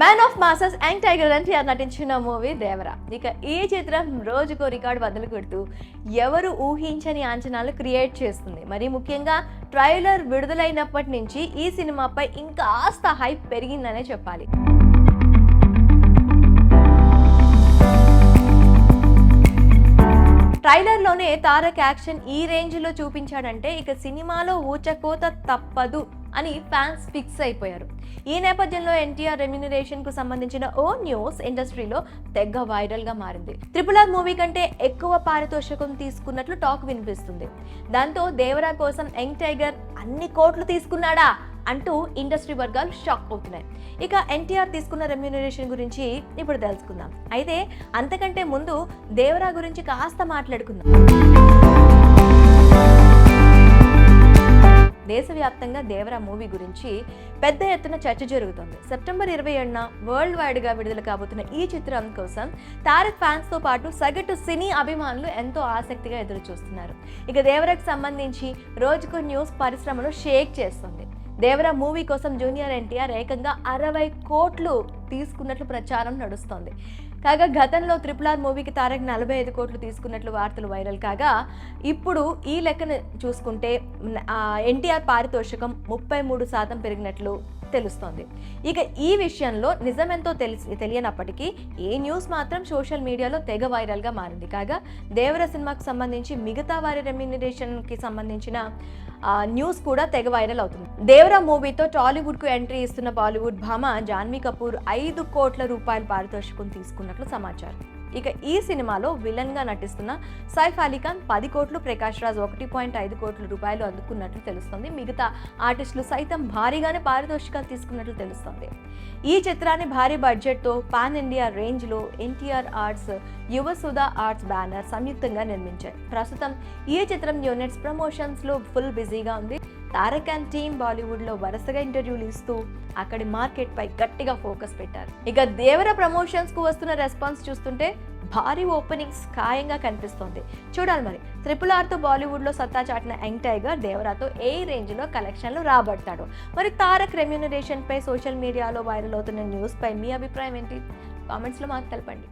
Man of masses and tiger NTR నటించిన movie Devara. ఇక ఈ చిత్రం రోజుకో రికార్డు బదులు కొడుతూ ఎవరు ఊహించని అంచనాలు క్రియేట్ చేస్తుంది. మరి ముఖ్యంగా ట్రైలర్ విడుదలైనప్పటి నుంచి ఈ సినిమాపై ఇంకాస్త హైప్ పెరిగిందనే చెప్పాలి. ట్రైలర్లోనే తారక్ యాక్షన్ ఈ రేంజ్లో చూపించాడంటే ఇక సినిమాలో ఊచకోత తప్పదు. అని ఫ్యాన్స్ ఫిక్స్ అయిపోయారు. ఈ నేపథ్యంలో ఎన్టీఆర్ రెమ్యునరేషన్కు సంబంధించిన ఓ న్యూస్ ఇండస్ట్రీలో తెగ వైరల్గా మారింది. త్రిపుల్ ఆర్ మూవీ కంటే ఎక్కువ పారితోషికం తీసుకున్నట్లు టాక్ వినిపిస్తుంది. దాంతో దేవరా కోసం యంగ్ టైగర్ అన్ని కోట్లు తీసుకున్నాడా అంటూ ఇండస్ట్రీ వర్గాలు షాక్ అవుతున్నాయి. ఇక ఎన్టీఆర్ తీసుకున్న రెమ్యూనరేషన్ గురించి ఇప్పుడు తెలుసుకుందాం. అయితే అంతకంటే ముందు దేవరా గురించి కాస్త మాట్లాడుకుందాం. దేశవ్యాప్తంగా దేవరా మూవీ గురించి పెద్ద ఎత్తున చర్చ జరుగుతుంది. సెప్టెంబర్ ఇరవై ఏడున వరల్డ్ వైడ్గా విడుదల కాబోతున్న ఈ చిత్రం కోసం తారక్ ఫ్యాన్స్తో పాటు సగటు సినీ అభిమానులు ఎంతో ఆసక్తిగా ఎదురు చూస్తున్నారు ఇక దేవరకు సంబంధించి రోజుకు న్యూస్ పరిశ్రమను షేక్ చేస్తుంది. దేవరా మూవీ కోసం జూనియర్ ఎన్టీఆర్ ఏకంగా అరవై కోట్లు తీసుకున్నట్లు ప్రచారం నడుస్తోంది. కాగా గతంలో త్రిపుల్ ఆర్ మూవీకి తారక్ నలభై ఐదు కోట్లు తీసుకున్నట్లు వార్తలు వైరల్ కాగా ఇప్పుడు ఈ లెక్కను చూసుకుంటే ఎన్టీఆర్ పారితోషికం ముప్పై మూడు శాతం పెరిగినట్లు తెలుస్తోంది. ఇక ఈ విషయంలో నిజమెంతో తెలిసి తెలియనప్పటికీ ఈ న్యూస్ మాత్రం సోషల్ మీడియాలో తెగ వైరల్గా మారింది. కాగా దేవర సినిమాకు సంబంధించి మిగతా వారి రెమ్యునరేషన్కి సంబంధించిన న్యూస్ కూడా తెగ వైరల్ అవుతుంది. దేవరా మూవీతో టాలీవుడ్కు ఎంట్రీ ఇస్తున్న బాలీవుడ్ భామ జాన్వీ కపూర్ ఐదు కోట్ల రూపాయల పారితోషికం తీసుకున్నట్లు సమాచారం. ఇక ఈ సినిమాలో విలన్గా నటిస్తున్న సైఫ్ అలీఖాన్ పది కోట్లు ప్రకాష్ రాజ్ ఒకటి పాయింట్ ఐదు కోట్ల రూపాయలు అందుకున్నట్లు తెలుస్తుంది. మిగతా ఆర్టిస్టులు సైతం భారీగానే పారితోషికాలు తీసుకున్నట్లు తెలుస్తుంది. ఈ చిత్రాన్ని భారీ బడ్జెట్తో పాన్ ఇండియా రేంజ్లో NTR arts Yuvasudha arts banner సంయుక్తంగా నిర్మించాయి ప్రస్తుతం ఈ చిత్రం యూనిట్స్ ప్రమోషన్స్లో ఫుల్ బిజీగా ఉంది. తారక్ అండ్ టీమ్ బాలీవుడ్లో వరుసగా ఇంటర్వ్యూలు ఇస్తూ అక్కడి మార్కెట్ పై గట్టిగా ఫోకస్ పెట్టారు. ఇక దేవర ప్రమోషన్స్కు వస్తున్న రెస్పాన్స్ చూస్తుంటే భారీ ఓపెనింగ్స్ ఖాయంగా కనిపిస్తోంది. చూడాలి మరి త్రిపుల్ ఆర్తో బాలీవుడ్లో సత్తా చాటిన యంగ్ టైగర్ దేవరాతో ఏ రేంజ్లో కలెక్షన్లు రాబడతాడు? మరి తారక్ రెమ్యూనరేషన్ పై సోషల్ మీడియాలో వైరల్ అవుతున్న న్యూస్ పై మీ అభిప్రాయం ఏంటి? కామెంట్స్లో మాకు తెలపండి.